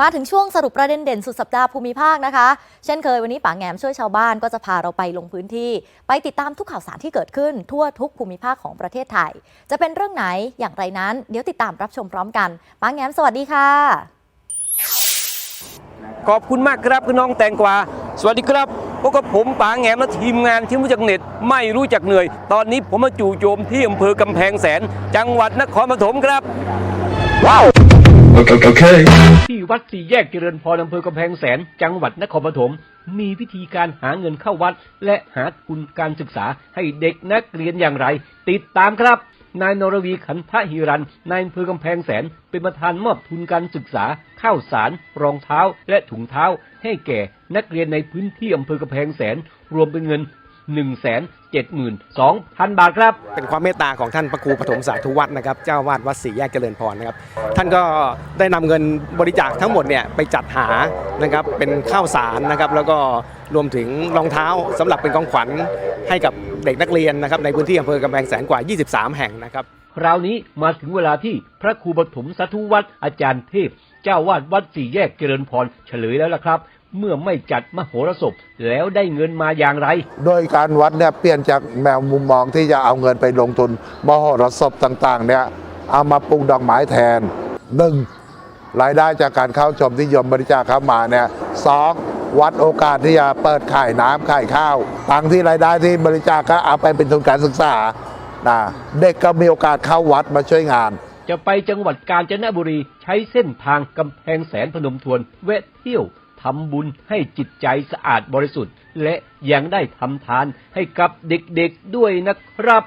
มาถึงช่วงสรุปประเด็นเด่นสุดสัปดาห์ภูมิภาคนะคะ เช่นเคยวันนี้ป๋าแงมช่วยชาวบ้านก็จะพาเราไปลงพื้นที่ ไปติดตามทุกข่าวสารที่เกิดขึ้นทั่วทุกภูมิภาคของประเทศไทย จะเป็นเรื่องไหนอย่างไรนั้น เดี๋ยวติดตามรับชมพร้อมกันป๋าแงมสวัสดีค่ะ ขอบคุณมากครับคุณน้องแตงกวาสวัสดีครับพบกับผมป๋าแงมและทีมงานที่รู้จักเน็ดไม่รู้จักเหนื่อย ตอนนี้ผมมาจู่โจมที่อำเภอกำแพงแสน จังหวัดนครปฐมครับ Okay. Okay. ที่วัดสี่แยกเจริญพรอำเภอกำแพงแสน จังหวัดนครปฐมมีวิธีการหาเงินเข้าวัด และหาทุนการศึกษาให้เด็กนักเรียนอย่างไร ติดตามครับ นายนรวีขันทหิรันนายอำเภอกำแพงแสน เป็นประธานมอบทุนการศึกษา ข้าวสาร รองเท้า และถุงเท้า ให้แก่นักเรียนในพื้นที่อำเภอกำแพงแสน รวมเป็นเงิน 1 7 2 0 0 0 บาทครับ เป็นความเมตตาของท่านพระครูปฐมสาธุวัฒน์นะครับ เจ้าวาดวัดศรีแยกเจริญพรนะครับ ท่านก็ได้นำเงินบริจาคทั้งหมดเนี่ยไปจัดหานะครับ เป็นข้าวสารนะครับ แล้วก็รวมถึงรองเท้าสำหรับเป็นของขวัญให้กับเด็กนักเรียนนะครับ ในพื้นที่อำเภอกำแพงแสนกว่า 23 แห่งนะครับ คราวนี้มาถึงเวลาที่พระครูปฐมสัทุวัฒน์อาจารย์เทพ เจ้าวาดวัดสี่แยกเจริญพรเฉลยแล้วล่ะครับ เมื่อไม่จัดมโหรสพแล้วได้เงินมาอย่างไร โดยการวัดเนี่ยเปลี่ยนจากแนวมุมมองที่จะเอาเงินไปลงทุนมหรสพต่างๆเนี่ยเอามาปลูกดอกไม้แทนหนึ่งรายได้จากการเข้าชมที่โยมบริจาคเข้ามาเนี่ยสองวัดโอกาสที่จะเปิดขายน้ำขายข้าวตังค์ที่รายได้ที่บริจาคก็เอาไปเป็นทุนการศึกษานะเด็กก็มีโอกาสเข้าวัดมาช่วยงาน จะไปจังหวัดกาญจนบุรีใช้เส้นทางกำแพงแสนพนมทวนแวะเที่ยว ทำบุญให้จิตใจสะอาดบริสุทธิ์ และยังได้ทำทานให้กับเด็กๆด้วยนะครับ